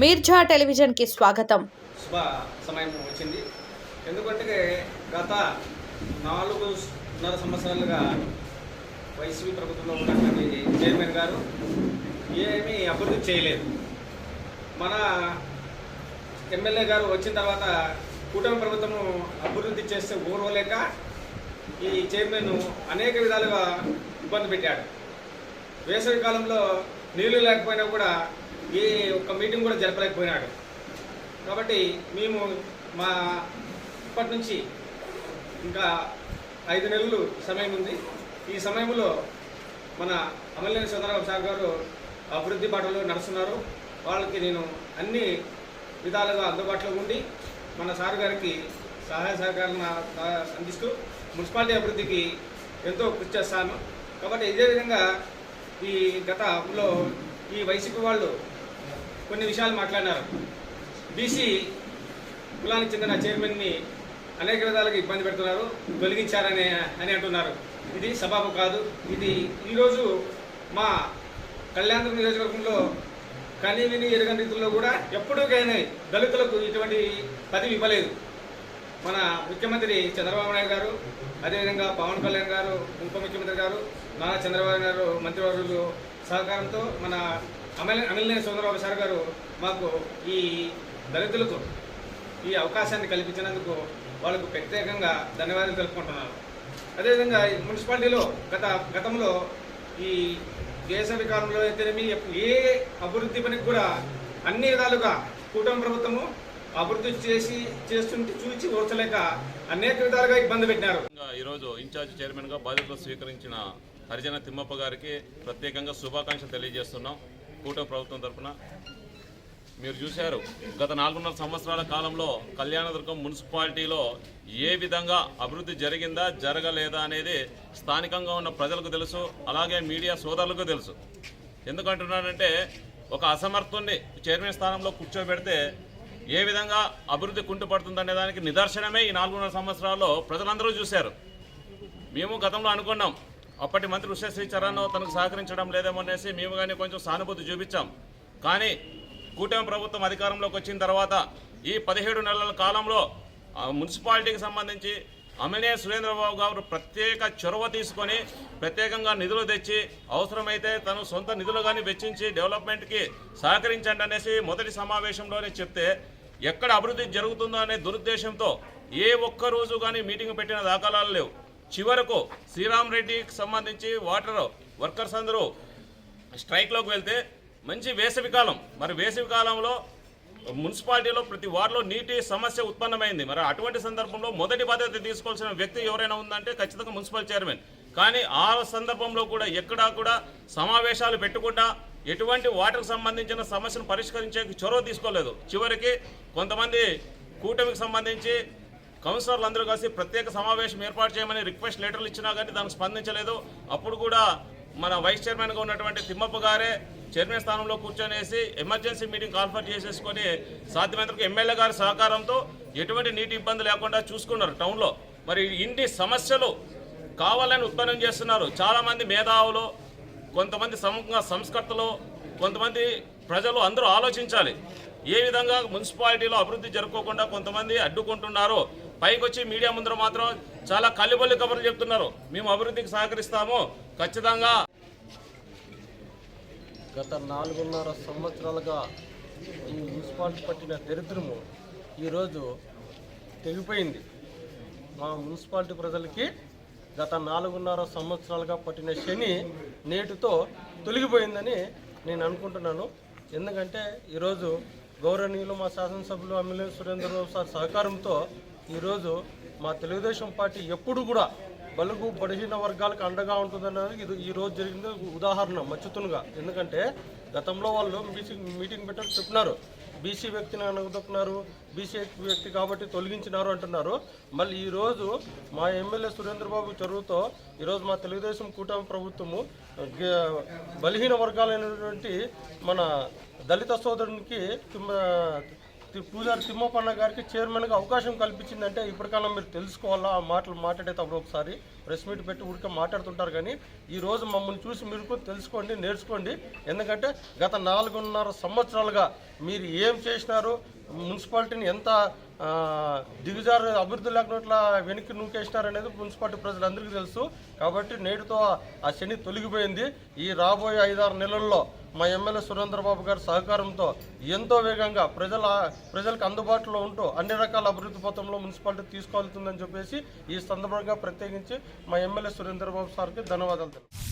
మీర్జా టెలివిజన్కి స్వాగతం. శుభ సమయం వచ్చింది. ఎందుకంటే గత నాలుగున్నర సంవత్సరాలుగా వైసీపీ ప్రభుత్వంలో ఉన్నటువంటి చైర్మన్ గారు ఏమీ అభివృద్ధి చేయలేదు. మన ఎమ్మెల్యే గారు వచ్చిన తర్వాత కూటమి ప్రభుత్వము అభివృద్ధి చేస్తే ఊరవలేక ఈ చైర్మన్ అనేక విధాలుగా ఇబ్బంది పెట్టాడు. వేసవి కాలంలో నీళ్ళు లేకపోయినా కూడా ఈ ఒక్క మీటింగ్ కూడా జరపలేకపోయినాడు. కాబట్టి మేము మా ఇప్పటి నుంచి ఇంకా ఐదు నెలలు సమయం ఉంది. ఈ సమయంలో మన అమలేని సుందరరావు సార్ గారు అభివృద్ధి బాటలో నడుస్తున్నారు. వాళ్ళకి నేను అన్ని విధాలుగా అందుబాటులో ఉండి మన సార్ గారికి సహాయ సహకారం అందిస్తూ మున్సిపాలిటీ అభివృద్ధికి ఎంతో కృషి చేస్తాను. కాబట్టి ఇదే విధంగా ఈ గతంలో ఈ వైసీపీ వాళ్ళు కొన్ని విషయాలు మాట్లాడినారు. బీసీ కులానికి చెందిన చైర్మన్ని అనేక విధాలుగా ఇబ్బంది పెడుతున్నారు తొలగించారని అని అంటున్నారు. ఇది సబాబు కాదు. ఇది ఈరోజు మా కళ్యాణ నియోజకవర్గంలో కనీవిని విని ఎరగని కూడా ఎప్పుడూ కానీ దళితులకు ఇటువంటి పదవి ఇవ్వలేదు. మన ముఖ్యమంత్రి చంద్రబాబు నాయుడు గారు అదేవిధంగా పవన్ కళ్యాణ్ గారు ఉప ముఖ్యమంత్రి గారు నారా చంద్రబాబు గారు మంత్రివర్గులు సహకారంతో మన అమల అమలినేని సుందరబాబు సార్ గారు మాకు ఈ దళితులకు ఈ అవకాశాన్ని కల్పించినందుకు వాళ్ళకు ప్రత్యేకంగా ధన్యవాదాలు తెలుపుకుంటున్నాను. అదేవిధంగా మున్సిపాలిటీలో గత గతంలో ఈ వేసవి కాలంలో అయితేనేమి ఏ అభివృద్ధి పనికి కూడా అన్ని విధాలుగా కూటమి ప్రభుత్వము అభివృద్ధి చేసి చేస్తుంటే చూచి ఓర్చలేక అనేక విధాలుగా ఇబ్బంది పెట్టినారు. ఈరోజు ఇన్ఛార్జ్ చైర్మన్గా బాధ్యతలు స్వీకరించిన హరిజన తిమ్మప్ప గారికి ప్రత్యేకంగా శుభాకాంక్షలు తెలియజేస్తున్నాం. కూటమి ప్రభుత్వం తరఫున మీరు చూశారు గత నాలుగున్నర సంవత్సరాల కాలంలో కళ్యాణదుర్గం మున్సిపాలిటీలో ఏ విధంగా అభివృద్ధి జరిగిందా జరగలేదా అనేది స్థానికంగా ఉన్న ప్రజలకు తెలుసు అలాగే మీడియా సోదరులకు తెలుసు. ఎందుకంటున్నానంటే ఒక అసమర్థుణ్ణి చైర్మన్ స్థానంలో కూర్చోబెడితే ఏ విధంగా అభివృద్ధి కుంటుపడుతుందనే దానికి నిదర్శనమే ఈ నాలుగున్నర సంవత్సరాల్లో ప్రజలందరూ చూశారు. మేము గతంలో అనుకున్నాం అప్పటి మంత్రి ఉషశ్రీ చరణ్ తనకు సహకరించడం లేదేమో అనేసి మేము కానీ కొంచెం సానుభూతి చూపించాం. కానీ కూటమి ప్రభుత్వం అధికారంలోకి వచ్చిన తర్వాత ఈ పదిహేడు నెలల కాలంలో మున్సిపాలిటీకి సంబంధించి అమినే సురేంద్రబాబు గారు ప్రత్యేక చొరవ తీసుకొని ప్రత్యేకంగా నిధులు తెచ్చి అవసరమైతే తను సొంత నిధులు కానీ వెచ్చించి డెవలప్మెంట్కి సహకరించండి అనేసి మొదటి సమావేశంలోనే చెప్తే ఎక్కడ అభివృద్ధి జరుగుతుందో అనే దురుద్దేశంతో ఏ ఒక్క రోజు కానీ మీటింగ్ పెట్టిన దాఖలాలు లేవు. చివరకు శ్రీరామ్ రెడ్డికి సంబంధించి వాటర్ వర్కర్స్ అందరూ స్ట్రైక్లోకి వెళ్తే మంచి వేసవి కాలం. మరి వేసవి కాలంలో మున్సిపాలిటీలో ప్రతి వార్డులో నీటి సమస్య ఉత్పన్నమైంది. మరి అటువంటి సందర్భంలో మొదటి బాధ్యత తీసుకోవాల్సిన వ్యక్తి ఎవరైనా ఉందంటే ఖచ్చితంగా మున్సిపల్ చైర్మన్. కానీ ఆ సందర్భంలో కూడా ఎక్కడా కూడా సమావేశాలు పెట్టకుండా ఎటువంటి వాటర్కి సంబంధించిన సమస్యను పరిష్కరించే చొరవ తీసుకోలేదు. చివరికి కొంతమంది కూటమికి సంబంధించి కౌన్సిలర్లు అందరూ కలిసి ప్రత్యేక సమావేశం ఏర్పాటు చేయమని రిక్వెస్ట్ లెటర్లు ఇచ్చినా కానీ దానికి స్పందించలేదు. అప్పుడు కూడా మన వైస్ చైర్మన్గా ఉన్నటువంటి తిమ్మప్ప గారే చైర్మన్ స్థానంలో కూర్చొనేసి ఎమర్జెన్సీ మీటింగ్ కాల్ఫర్ చేసేసుకొని సాధ్యమైనంతకు ఎమ్మెల్యే గారి సహకారంతో ఎటువంటి నీటి ఇబ్బంది లేకుండా చూసుకున్నారు టౌన్లో. మరి ఇన్ని సమస్యలు కావాలని ఉత్పన్నం చేస్తున్నారు. చాలామంది మేధావులు కొంతమంది సంస్కర్తలు కొంతమంది ప్రజలు అందరూ ఆలోచించాలి. ఏ విధంగా మున్సిపాలిటీలో అభివృద్ధి జరుపుకోకుండా కొంతమంది అడ్డుకుంటున్నారో పైకి వచ్చి మీడియా ముందర మాత్రం చాలా కల్లిబొల్లి కబుర్లు చెప్తున్నారు. మేము అభివృద్ధికి సహకరిస్తాము. ఖచ్చితంగా. గత నాలుగున్నర సంవత్సరాలుగా ఈ మున్సిపాలిటీ పట్టిన దరిద్రము ఈరోజు తెగిపోయింది. మా మున్సిపాలిటీ ప్రజలకి గత నాలుగున్నర సంవత్సరాలుగా పట్టిన శని నేటితో తొలగిపోయిందని నేను అనుకుంటున్నాను. ఎందుకంటే ఈరోజు గౌరవనీయులు మా శాసనసభ్యులు ఎమ్మెల్యే సురేంద్రరావు సార్ సహకారంతో ఈరోజు మా తెలుగుదేశం పార్టీ ఎప్పుడు కూడా బలుగు బలహీన వర్గాలకు అండగా ఉంటుందన్నది ఇది ఈ రోజు జరిగింది. ఉదాహరణ మచ్చుతునుగా. ఎందుకంటే గతంలో వాళ్ళు బీసీ మీటింగ్ పెట్టారు చెప్పినారు. బీసీ వ్యక్తిని అనగదొక్కున్నారు బీసీ వ్యక్తి కాబట్టి తొలగించినారు అంటున్నారు. మళ్ళీ ఈరోజు మా ఎమ్మెల్యే సురేంద్రబాబు చొరవతో ఈరోజు మా తెలుగుదేశం కూటమి ప్రభుత్వము గ- బలహీన వర్గాలైనటువంటి మన దళిత సోదరునికి పూజారి తిమ్మపన్న గారికి చైర్మన్గా అవకాశం కల్పించిందంటే ఇప్పటికన్నా మీరు తెలుసుకోవాలా? ఆ మాటలు మాట్లాడేటప్పుడు ఒకసారి ప్రెస్ మీట్ పెట్టి ఊరికే మాట్లాడుతుంటారు కానీ ఈరోజు మమ్మల్ని చూసి మీరు తెలుసుకోండి నేర్చుకోండి. ఎందుకంటే గత నాలుగున్నర సంవత్సరాలుగా మీరు ఏం చేసినారు? మున్సిపాలిటీని ఎంత దిగుజారు దిగజారు అభివృద్ధి లేకుండా వెనక్కి నూకేసినారు అనేది మున్సిపాలిటీ ప్రజలందరికీ తెలుసు. కాబట్టి నేటితో ఆ శని తొలగిపోయింది. ఈ రాబోయే ఐదారు నెలల్లో మా ఎమ్మెల్యే సురేంద్రబాబు గారి సహకారంతో ఎంతో వేగంగా ప్రజల ప్రజలకు అందుబాటులో ఉంటూ అన్ని రకాల అభివృద్ధి పథంలో మున్సిపాలిటీ తీసుకోవాల్సిందని చెప్పేసి ఈ సందర్భంగా ప్రత్యేకించి మా ఎమ్మెల్యే సురేంద్రబాబు సార్కి ధన్యవాదాలు తెలుపు